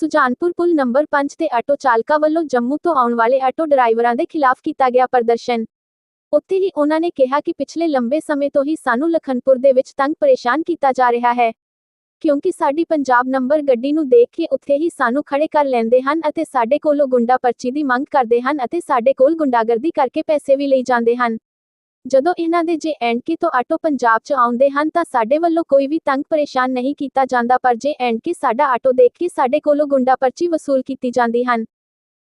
ਸੁਜਾਨਪੁਰ ਪੁਲ number 5 ਤੇ auto ਚਾਲਕਾਂ ਵੱਲੋਂ ਜੰਮੂ ਤੋਂ ਆਉਣ ਵਾਲੇ ਆਟੋ ਡਰਾਈਵਰਾਂ ਦੇ ਖਿਲਾਫ ਕੀਤਾ ਗਿਆ ਪ੍ਰਦਰਸ਼ਨ। ਉੱਥੇ ਹੀ ਉਹਨਾਂ ਨੇ ਕਿਹਾ ਕਿ ਪਿਛਲੇ ਲੰਬੇ ਸਮੇਂ ਤੋਂ ਹੀ ਸਾਨੂੰ ਲਖਨਪੁਰ ਦੇ ਵਿੱਚ ਤੰਗ ਪਰੇਸ਼ਾਨ ਕੀਤਾ ਜਾ ਰਿਹਾ ਹੈ। ਕਿਉਂਕਿ ਸਾਡੀ ਪੰਜਾਬ ਨੰਬਰ ਗੱਡੀ ਨੂੰ ਦੇਖ ਕੇ ਉੱਥੇ ਹੀ ਸਾਨੂੰ ਖੜੇ ਕਰ ਲੈਂਦੇ ਹਨ ਅਤੇ ਸਾਡੇ ਕੋਲੋਂ ਗੁੰਡਾ ਪਰਚੀ ਦੀ ਮੰਗ ਕਰਦੇ ਹਨ ਅਤੇ ਸਾਡੇ ਕੋਲ ਗੁੰਡਾਗਰਦੀ ਕਰਕੇ ਪੈਸੇ ਵੀ ਲਈ ਜਾਂਦੇ ਹਨ। ਜਦੋਂ ਇਹਨਾਂ ਦੇ ਜੇ ਐਂਡ ਕੀ ਤੋਂ ਆਟੋ ਪੰਜਾਬ 'ਚ ਆਉਂਦੇ ਹਨ ਤਾਂ ਸਾਡੇ ਵੱਲੋਂ ਕੋਈ ਵੀ ਤੰਗ ਪਰੇਸ਼ਾਨ ਨਹੀਂ ਕੀਤਾ ਜਾਂਦਾ ਪਰ ਜੇ ਐਂਡ ਕੀ ਸਾਡਾ ਆਟੋ ਦੇਖ ਕੇ ਸਾਡੇ ਕੋਲੋਂ ਗੁੰਡਾ ਪਰਚੀ ਵਸੂਲ ਕੀਤੀ ਜਾਂਦੀ ਹਨ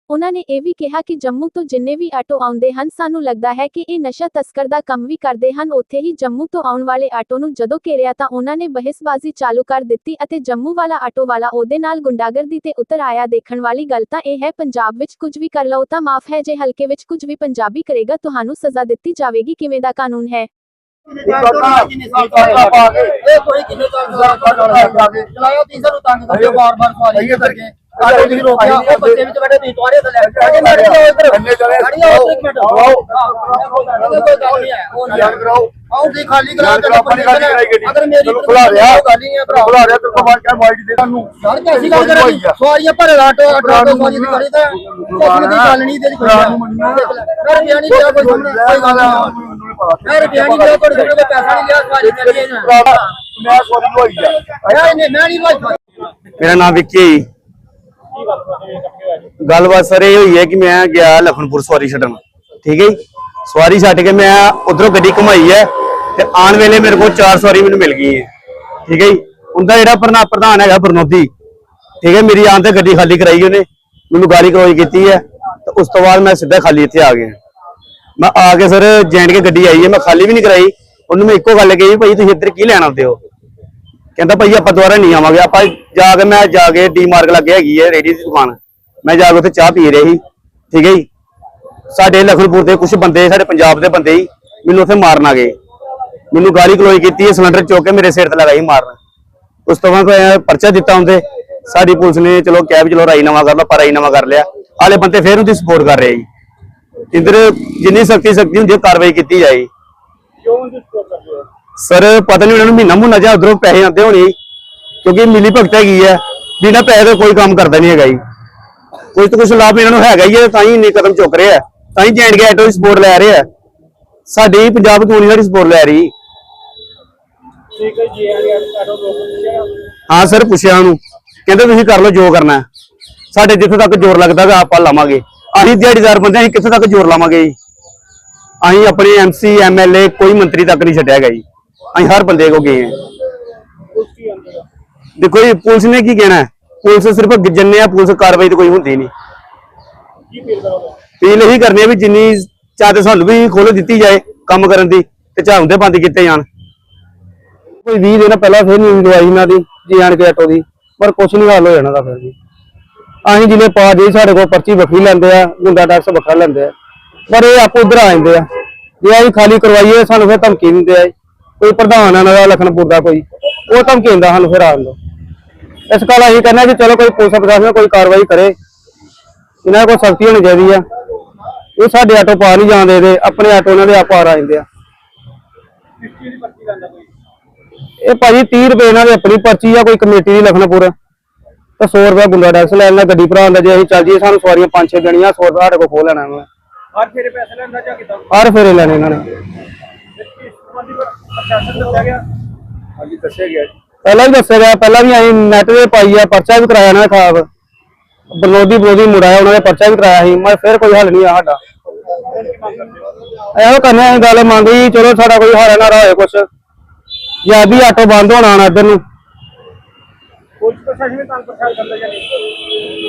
ਉਹਨਾਂ ਨੇ ਇਹ ਵੀ ਕਿਹਾ ਕਿ ਜੰਮੂ ਤੋਂ ਜਿੰਨੇ ਵੀ ਆਟੋ ਆਉਂਦੇ ਹਨ ਸਾਨੂੰ ਲੱਗਦਾ ਹੈ ਕਿ ਇਹ ਨਸ਼ਾ ਤਸਕਰ ਦਾ ਕੰਮ ਵੀ ਕਰਦੇ ਹਨ। ਉੱਥੇ ਹੀ ਜੰਮੂ ਤੋਂ ਆਉਣ ਵਾਲੇ ਆਟੋ ਨੂੰ ਜਦੋਂ ਘੇਰਿਆ ਤਾਂ ਉਹਨਾਂ ਨੇ ਬਹਿਸਬਾਜ਼ੀ ਚਾਲੂ ਕਰ ਦਿੱਤੀ ਅਤੇ ਜੰਮੂ ਵਾਲਾ ਆਟੋ ਵਾਲਾ ਉਹਦੇ ਨਾਲ ਗੁੰਡਾਗਰਦੀ ਤੇ ਉਤਰ ਆਇਆ। ਦੇਖਣ ਵਾਲੀ ਗੱਲ ਤਾਂ ਇਹ ਹੈ ਪੰਜਾਬ ਵਿੱਚ ਕੁਝ ਵੀ ਕਰ ਲਓ ਤਾਂ ਮਾਫ ਹੈ ਜੇ ਹਲਕੇ ਵਿੱਚ ਕੁਝ ਵੀ ਪੰਜਾਬੀ ਕਰੇਗਾ ਤੁਹਾਨੂੰ ਸਜ਼ਾ ਦਿੱਤੀ ਜਾਵੇਗੀ। ਕਿਵੇਂ ਦਾ ਕਾਨੂੰਨ ਹੈ? ਇਹ ਕੋਈ ਕਿੰਨੇ ਤੰਗ ਚਲਾਇਆ ਤੀਸਰ ਨੂੰ ਤੰਗ ਕਰਦੇ ਬਾਰ ਬਾਰ ਸਵਾਰੀ ਕਰਕੇ। ਆਟੋ ਤੁਸੀਂ ਰੋਕਿਆ ਉਹ ਬੱਸੇ ਵਿੱਚ ਬੈਠੇ ਤੁਸੀਂ ਤੁਹਾਡੇ ਤੇ ਲੈ ਕੇ ਗਾੜੀ ਜਾਓ ਇੱਧਰ ਗਾੜੀ ਆਓ ਇੱਕ ਮਿੰਟ। ਆਓ। ਕੋਈ ਗੱਲ ਨਹੀਂ ਹੈ। ਉਹ ਨਹੀਂ ਆਓ ਤੁਸੀਂ ਖਾਲੀ ਕਰਾ ਕੇ ਅਗਰ ਮੇਰੀ ਖੁਲਾ ਰਿਹਾ ਗੱਲ ਨਹੀਂ ਹੈ ਭਰਾ ਖੁਲਾ ਰਿਹਾ ਤੇ ਕਮਾਲ ਕਿਆ ਮਾਈਕ ਦੇ ਤੁਹਾਨੂੰ ਯਾਰ ਕੈਸੀ ਗੱਲ ਕਰ ਰਹੀ ਸਵਾਰੀਆਂ ਭਰੇ ਆਟੋ ਆਟੋ ਸਵਾਰੀ ਦੀ ਕਰੀ ਤਾਂ ਕੋਈ ਦੀ ਗੱਲ ਨਹੀਂ ਤੇ ਕੋਈ ਯਾਰ ਬਿਆਨੀ ਲਿਆ ਕੋਈ ਕੋਈ ਗੱਲ ਨਹੀਂ। ਯਾਰ ਬਿਆਨੀ ਲਿਆ ਕੋਈ ਪੈਸਾ ਨਹੀਂ ਲਿਆ ਸਵਾਰੀ ਕਰੀ ਨਾ ਮੈਂ ਸੋਰੀ ਹੋਈ ਆ। ਮੈਂ ਨਹੀਂ ਮੈਂ ਨਹੀਂ ਲਾਈ ਮੇਰਾ ਨਾਮ ਵਿੱਕੀ ਹੈ ਜੀ। ਗੱਲਬਾਤ ਸਰ ਇਹ ਹੋਈ ਹੈ ਕਿ ਮੈਂ ਗਿਆ ਲਖਨਪੁਰ ਸਵਾਰੀ ਛੱਡਣ। ਠੀਕ ਹੈ ਜੀ? ਸਵਾਰੀ ਛੱਡ ਕੇ ਮੈਂ ਉਧਰੋਂ ਗੱਡੀ ਘੁਮਾਈ ਹੈ ਤੇ ਆਉਣ ਵੇਲੇ ਮੇਰੇ ਕੋਲ ਚਾਰ ਸਵਾਰੀ ਮੈਨੂੰ ਮਿਲ ਗਈ ਹੈ ਠੀਕ ਹੈ ਜੀ? ਉਹਦਾ ਜਿਹੜਾ ਪ੍ਰਧਾ ਪ੍ਰਧਾਨ ਹੈਗਾ ਬਰਨੋਦੀ। ਠੀਕ ਹੈ, ਮੇਰੀ ਆਉਣ ਤੇ ਗੱਡੀ ਖਾਲੀ ਕਰਾਈ ਉਹਨੇ। ਮੈਨੂੰ ਗਾਲੀ ਕਲੋਈ ਕੀਤੀ ਹੈ ਤੇ ਉਸ ਤੋਂ ਬਾਅਦ ਮੈਂ ਸਿੱਧਾ ਖਾਲੀ ਇੱਥੇ ਆ ਗਿਆ। ਮੈਂ ਆ ਕੇ ਸਰ ਜੈਂਡ ਕੇ ਗੱਡੀ ਆਈ ਹੈ, ਮੈਂ ਖਾਲੀ ਵੀ ਨਹੀਂ ਕਰਾਈ। ਉਹਨੂੰ ਮੈਂ ਇੱਕੋ ਗੱਲ ਕਹੀ ਭਾਈ ਤੁਸੀਂ ਇੱਧਰ ਕੀ ਲੈਣ ਆਉਂਦੇ ਹੋ? ਕਹਿੰਦਾ ਭਾਈ ਆਪਾਂ ਦੁਬਾਰਾ ਨਹੀਂ ਆਵਾਂਗੇ। ਆਪਾਂ ਜਾ ਕੇ ਮੈਂ ਜਾ ਕੇ ਡੀ ਮਾਰਕ ਲੱਗੇ ਹੈਗੀ ਹੈ ਰੇਡੀ ਦੀ ਦੁਕਾਨ। ਮੈਂ ਜਾ ਕੇ ਉੱਥੇ ਚਾਹ ਪੀ ਰਹੀ ਠੀਕ ਹੈ ਜੀ। ਸਾਡੇ ਲਖਨਪੁਰ ਦੇ ਕੁਝ ਬੰਦੇ ਸਾਡੇ ਪੰਜਾਬ ਦੇ ਬੰਦੇ ਹੀ ਮੈਨੂੰ ਉੱਥੇ ਮਾਰਨ ਆ ਗਏ। ਮੈਨੂੰ ਗਾਲੀ ਗਲੋਈ ਕੀਤੀ ਹੈ ਸਿਲੰਡਰ ਚੁੱਕ ਕੇ ਮੇਰੇ ਸਿਰ ਤੇ ਲਗਾਈ ਮਾਰਨ। ਉਸ ਤੋਂ ਬਾਅਦ ਪਰਚਾ ਦਿੱਤਾ ਹੁੰਦੇ ਸਾਡੀ ਪੁਲਿਸ ਨੇ ਚਲੋ ਵੀ ਚਲੋ ਰਾਜੀਨਾਮਾ ਕਰ ਲਾ ਪਰ ਰਾਜੀਨਾਮਾ ਕਰ ਲਿਆ। ਹਾਲੇ ਬੰਦੇ ਫੇਰ ਉਹਦੀ ਸਪੋਰਟ ਕਰ ਰਹੇ ਜੀ। ਇੰਦਰ ਜਿੰਨੀ ਸਖਤੀ ਸਖਤੀ ਹੁੰਦੀ ਕਾਰਵਾਈ ਕੀਤੀ ਜਾਏ। ਸਰ ਪਤਾ ਨਹੀਂ ਉਹਨਾਂ ਨੂੰ ਮਹੀਨਾ ਮੁੰਨਾ ਜਾਂ ਉਧਰੋਂ ਪੈਸੇ ਆਉਂਦੇ ਹੋਣੇ ਕਿਉਂਕਿ ਮਿਲੀ ਭਗਤ ਹੈਗੀ ਹੈ ਬਿਨਾਂ ਪੈਸੇ ਤੋਂ ਕੋਈ ਕੰਮ ਕਰਦਾ ਨਹੀਂ ਹੈਗਾ ਜੀ। ਕੁਝ ਤਾਂ ਕੁਝ ਲਾਭ ਇਹਨਾਂ ਨੂੰ ਹੈਗਾ ਹੀ ਹੈ ਤਾਂ ਹੀ ਇੰਨੇ ਕਦਮ ਚੁੱਕ ਰਹੇ ਤਾਂ ਹੀ ਜੈਂਡ ਆਟੋ ਦੀ ਸਪੋਰਟ ਲੈ ਰਹੇ ਸਾਡੀ ਪੰਜਾਬ ਕਮਿਊਨਿਟੀ ਸਾਡੀ ਸਪੋਰਟ ਲੈ ਰਹੀ। ਠੀਕ ਹੈ ਜੀ ਹਾਂ ਸਰ ਪੁੱਛਿਆ ਉਹਨੂੰ। ਕਹਿੰਦੇ ਤੁਸੀਂ ਕਰ ਲਓ ਜੋ ਕਰਨਾ। ਸਾਡੇ ਜਿੱਥੇ ਤੱਕ ਜ਼ੋਰ ਲੱਗਦਾ ਗਾ ਆਪਾਂ ਲਾਵਾਂਗੇ। ਅਸੀਂ ਦਿਹਾੜੀਦਾਰ ਬੰਦੇ ਅਸੀਂ ਕਿੱਥੇ ਤੱਕ ਜ਼ੋਰ ਲਾਵਾਂਗੇ ਜੀ? ਅਸੀਂ ਆਪਣੇ ਐਮਸੀ ਐਮਐਲਏ ਕੋਈ ਮੰਤਰੀ ਤੱਕ ਨਹੀਂ ਛੱਡਿਆ ਜੀ। ਅਸੀਂ ਹਰ ਬੰਦੇ ਕੋ ਗਏ ਹਾਂ। ਦੇਖੋ ਜੀ ਪੁਲਿਸ ਨੇ ਕੀ ਕਹਿਣਾ? ਪੁਲਿਸ ਸਿਰਫ ਜੰਨੇ ਆ, ਪੁਲਿਸ ਕਾਰਵਾਈ ਤੇ ਕੋਈ ਹੁੰਦੀ ਨਹੀਂ। ਅਪੀਲ ਇਹੀ ਕਰਨੀ ਆ ਵੀ ਜਿੰਨੀ ਚਾਹ ਤੇ ਸਾਨੂੰ ਵੀ ਖੋਲ ਦਿੱਤੀ ਜਾਏ ਕੰਮ ਕਰਨ ਦੀ ਤੇ ਝਾਉਂਦੇ ਬੰਦ ਕੀਤੇ ਜਾਣ। ਕੋਈ 20 ਦਿਨ ਪਹਿਲਾਂ ਫਿਰ ਨਹੀਂ ਦਵਾਈ ਇਹਨਾਂ ਦੀ, ਜੀ ਆਣ ਕੇ ਆਟੋ ਦੀ, ਪਰ ਕੁਛ ਨਹੀਂ ਹੱਲ ਹੋ ਜਾਣਾ ਦਾ ਫਿਰ ਵੀ। ਅਸੀਂ ਜਿਲੇ ਪਾ ਦੇ ਸਾਡੇ ਕੋਲ ਪਰਚੀ ਵੱਖਰੀ ਲੈਂਦੇ ਆ ਗੁੰਡਾ ਟੈਕਸ ਵੱਖਰਾ ਲੈਂਦੇ ਆ, ਪਰ ਇਹ ਆਪੋ ਉਧਰ ਆ ਜਾਂਦੇ ਆ। ਜੇ ਅਸੀਂ ਖਾਲੀ ਕਰਵਾਈਏ, ਸਾਨੂੰ ਫਿਰ ਧਮਕੀ ਦਿੰਦੇ ਆ। ਕੋਈ ਪ੍ਰਧਾਨ ਆ ਇਹਨਾਂ ਦਾ, ਲਖਨਪੁਰ ਦਾ ਕੋਈ, ਉਹ ਧਮਕੀ ਦਿੰਦਾ ਸਾਨੂੰ ਫਿਰ ਆਉਣ ਦੋ ਇਸ ਕਾਲ ਅਸੀਂ ਕਹਿੰਦੇ ਕਿ ਚਲੋ ਕੋਈ ਪੁਲਿਸ ਪ੍ਰਸ਼ਾਸਨ ਕੋਈ ਕਾਰਵਾਈ ਕਰੇ। ਇਹਨਾਂ ਕੋਲ ਸਖਤੀ ਹੋਣੀ ਚਾਹੀਦੀ ਆ। ਇਹ ਸਾਡੇ ਆਟੋ ਪਾ ਨਹੀਂ ਜਾਂਦੇ ਦੇ ਆਪਣੇ ਆਟੋ ਇਹਨਾਂ ਦੇ ਆਪ ਪਾਰ ਆ ਜਾਂਦੇ ਆ। ਇਹ ਭਾਜੀ 30 ਰੁਪਏ ਇਹਨਾਂ ਦੀ ਆਪਣੀ ਪਰਚੀ ਆ ਕੋਈ ਕਮੇਟੀ ਦੀ ਲਖਨਪੁਰ। ਤਾਂ 100 ਰੁਪਏ ਗੁੰਡਾ ਟੈਕਸ ਲੈ ਲੈਣਾ ਗੱਡੀ ਭਰਾ ਦਾ ਜੇ ਅਸੀਂ ਚੱਲ ਜੀਏ ਸਾਨੂੰ ਸਵਾਰੀਆਂ 5-6 ਦੇਣੀਆਂ 100 ਰੁਪਏ ਸਾਡੇ ਕੋਲ ਖੋਹ ਲੈਣਾ ਨੇ। ਹਰ ਫੇਰੇ ਪੈਸੇ ਲੈਂਦਾ ਜਾਂ ਕਿਦਾਂ? ਹਰ ਫੇਰੇ ਲੈਣੇ ਇਹਨਾਂ ਨੇ। ਇਸ ਸੰਬੰਧੀ ਪਰ ਪ੍ਰਸ਼ਾਸਨ ਦੱਸਿਆ ਗਿਆ? ਹਾਂਜੀ ਦੱਸਿਆ ਗਿਆ ਜੀ। ਪਹਿਲਾਂ ਵੀ ਦੱਸਿਆ ਗਿਆ ਪਹਿਲਾਂ ਵੀ ਅਸੀਂ ਨੈਟ ਤੇ ਪਾਈ ਆ ਪਰਚਾ ਵੀ ਕਰਾਇਆ ਨਾ ਖਾਬ ਬਲੋਦੀ ਬਲੋਦੀ ਮੁੜਾਇਆ ਉਹਨਾਂ ਨੇ ਪਰਚਾ ਵੀ ਕਰਾਇਆ ਸੀ ਮੈਂ ਫਿਰ ਕੋਈ ਹੱਲ ਨਹੀਂ ਆ ਸਾਡਾ। ਇਹੋ ਕਰਨਾ ਹੈ ਗੱਲ ਮੰਗੀ ਚਲੋ ਸਾਡਾ ਕੋਈ ਹਾਰਾ ਨਾ ਹੋਏ ਕੁਛ। ਜਾਂ ਵੀ ਆਟੋ ਬੰਦ ਹੋਣਾ ਨਾ ਇੱਧਰ ਨੂੰ। ਜਾਂ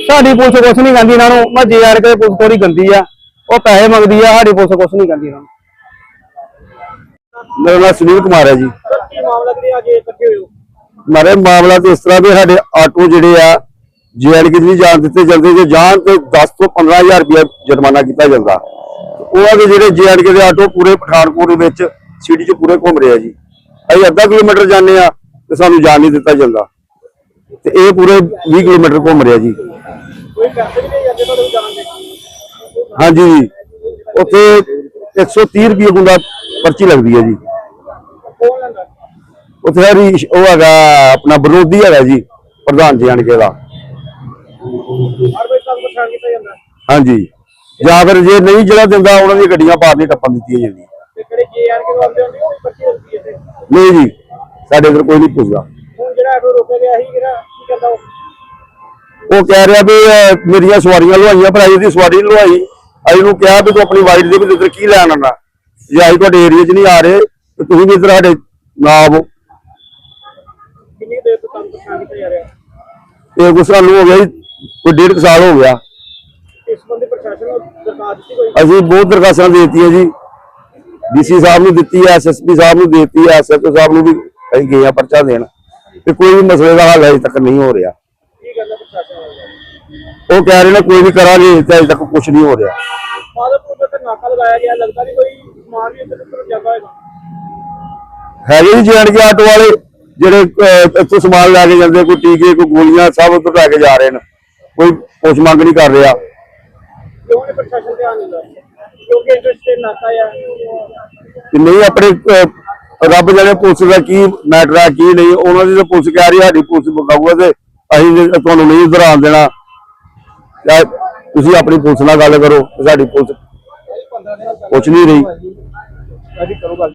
ਸਾਡੀ ਪੁਲਿਸ ਕੁਛ ਨਹੀਂ ਕਹਿੰਦੀ ਇਹਨਾਂ ਨੂੰ ਮੈਂ ਜੇ ਆਰ ਕੇ ਪੁਲਿਸ ਥੋੜੀ ਗੰਦੀ ਆ ਉਹ ਪੈਸੇ ਮੰਗਦੀ ਆ ਸਾਡੀ ਪੁਲਿਸ ਕੁਛ ਨਹੀਂ ਕਹਿੰਦੀ ਇਹਨਾਂ ਨੂੰ। ਮੇਰਾ ਨਾਮ ਸੁਨੀਲ ਕੁਮਾਰ ਹੈ ਜੀ। ਕੀ ਮਾਮਲਾ ਕਿ ਅੱਜ ਇਕੱਠੇ ਹੋਏ ਹੋ? ਮਾਰੇ ਮਾਮਲਾ ਤੇ ਇਸ ਤਰ੍ਹਾਂ ਵੀ ਸਾਡੇ ਆਟੋ ਜਿਹੜੇ ਆ ਜੀਐਲਕੇ ਦੀ ਜਾਣ ਦਿੱਤੇ ਜਾਂਦੇ ਜੇ ਜਾਣ ਤੇ 10 ਤੋਂ 15000 ਰੁਪਏ ਜੁਰਮਾਨਾ ਕੀਤਾ ਜਾਂਦਾ। ਉਹਨਾਂ ਦੇ ਜਿਹੜੇ ਜੀਐਲਕੇ ਦੇ ਆਟੋ ਪੂਰੇ ਪਠਾਨਕੋਟ ਵਿੱਚ, ਸਿਟੀ 'ਚ ਪੂਰੇ ਘੁੰਮ ਰਹੇ ਆ ਜੀ। ਅਸੀਂ ਅੱਧਾ ਕਿਲੋਮੀਟਰ ਜਾਂਦੇ ਆ ਤੇ ਸਾਨੂੰ ਜਾਣ ਨਹੀਂ ਦਿੱਤਾ ਜਾਂਦਾ। ਤੇ ਇਹ ਪੂਰੇ 20 ਕਿਲੋਮੀਟਰ ਘੁੰਮ ਰਿਹਾ ਜੀ। ਹਾਂਜੀ ਜੀ। ਉੱਥੇ 130 ਰੁਪਏ ਗੁੰਦਾ ਪਰਚੀ ਲੱਗਦੀ ਹੈ ਜੀ। ਉੱਥੇ ਹਰੀ ਉਹ ਹੈਗਾ ਆਪਣਾ ਵਿਰੋਧੀ ਹੈਗਾ ਜੀ ਪ੍ਰਧਾਨ ਜੀ ਆਣਕੇ ਦਾ। ਹਾਂਜੀ। ਜਾਂ ਫਿਰ ਜੇ ਨਹੀਂ ਜਿਹੜਾ ਦਿੰਦਾ ਉਹਨਾਂ ਦੀਆਂ ਗੱਡੀਆਂ ਪਾਰ ਨਹੀਂ ਟੱਪਣ ਦਿੱਤੀਆਂ ਜਾਂਦੀਆਂ। ਨਹੀਂ ਜੀ ਸਾਡੇ ਇਧਰ ਕੋਈ ਨਹੀਂ ਪੁੱਛਦਾ। ਉਹ? ਕਹਿ ਰਿਹਾ ਵੀ ਮੇਰੀਆਂ ਸਵਾਰੀਆਂ ਲਵਾਈਆਂ ਪਰ ਅਜੇ ਦੀ ਸਵਾਰੀ ਲਵਾਈ ਅਸੀਂ ਨੂੰ ਕਿਹਾ ਵੀ ਤੂੰ ਆਪਣੀ ਵਾਈਟ ਦੇ ਵੀ ਇੱਧਰ ਕੀ ਲੈਣ ਆਣਾ ਜੇ ਅਸੀਂ ਤੁਹਾਡੇ ਏਰੀਆ 'ਚ ਨਹੀਂ ਆ ਰਹੇ ਤੇ ਤੁਸੀਂ ਵੀ ਇੱਧਰ ਸਾਡੇ ਨਾ ਆਵੋ। ਜਾ ਰਿਹਾ ਇਹ ਕੁਛ ਸਾਨੂੰ ਹੋ ਗਿਆ ਜੀ ਕੋਈ ਡੇਢ ਕੁ ਸਾਲ ਹੋ ਗਿਆ। ਇਸ ਸੰਬੰਧੀ ਪ੍ਰਸ਼ਾਸਨ ਨੂੰ ਦਰਖਾਸਤ ਦਿੱਤੀ ਕੋਈ? ਅਸੀਂ ਬਹੁਤ ਦਰਖਾਸਤਾਂ ਦੇ ਦਿੱਤੀਆਂ ਜੀ। ਡੀਸੀ ਸਾਹਿਬ ਨੂੰ ਦਿੱਤੀ ਹੈ ਐਸਐਸਪੀ ਸਾਹਿਬ ਨੂੰ ਦਿੱਤੀ ਹੈ ਐਸਐਚਓ ਸਾਹਿਬ ਨੂੰ ਵੀ ਅਸੀਂ ਗਏ ਆ ਪਰਚਾ ਦੇਣ। ਤੇ ਕੋਈ ਵੀ ਮਸਲੇ ਦਾ ਹੱਲ ਅਜੇ ਤੱਕ ਨਹੀਂ ਹੋ ਰਿਹਾ। ਕੀ ਗੱਲ ਹੈ ਪ੍ਰਸ਼ਾਸਨ ਨਾਲ? ਉਹ ਕਹਿ ਰਹੇ ਨੇ ਕੋਈ ਵੀ ਕਰਾਂਗੇ ਤੇ ਅਜੇ ਤੱਕ ਕੁਝ ਨਹੀਂ ਹੋ ਰਿਹਾ। ਮਾਦਰਪੁਰ ਤੇ ਨਾਕਾ ਲਗਾਇਆ ਗਿਆ ਲੱਗਦਾ ਨਹੀਂ ਕੋਈ ਸਮਾਨ ਵੀ ਇੱਧਰ ਉੱਧਰ ਜਾਂਦਾ ਹੋਏਗਾ। ਹੈਗੇ ਜੀ ਜੈਨ ਕੇ ਆਟੋ ਵਾਲੇ। ਜਿਹੜੇ ਇੱਥੋਂ ਸਮਾਨ ਲੈ ਕੇ ਜਾਂਦੇ ਕੋਈ ਟੀਕੇ ਕੋਈ ਗੋਲੀਆਂ ਸਭ ਉੱਧਰ ਲੈ ਕੇ ਜਾ ਰਹੇ ਨੇ। ਕੋਈ ਪੁੱਛ ਮੰਗ ਨਹੀਂ ਕਰ ਰਿਹਾ। ਕਿਉਂ ਨਹੀਂ ਪ੍ਰਸ਼ਾਸਨ ਧਿਆਨ ਦਿੰਦਾ? ਕਿਉਂਕਿ ਇੰਟਰਸਟ ਤੇ ਨਾਕਾ ਆ। ਕਿ ਨਹੀਂ ਆਪਣੇ ਰੱਬ ਜਾਣੇ ਪੁਲਿਸ ਦਾ ਕੀ ਮੈਟਰ ਹੈ ਕੀ ਨਹੀਂ ਉਹਨਾਂ ਦੀ ਤਾਂ ਪੁਲਿਸ ਕਹਿ ਰਹੀ ਸਾਡੀ ਪੁਲਿਸ ਬਕਾਊਗਾ ਤੇ ਅਸੀਂ ਤੁਹਾਨੂੰ ਨਹੀਂ ਇੱਧਰ ਆਉਣ ਦੇਣਾ ਤੁਸੀਂ ਆਪਣੀ ਪੁਲਿਸ ਨਾਲ ਗੱਲ ਕਰੋ ਸਾਡੀ ਪੁਲਿਸ ਕੁਛ ਨਹੀਂ ਰਹੀ। ਅਸੀਂ ਕਰੋ ਗੱਲ।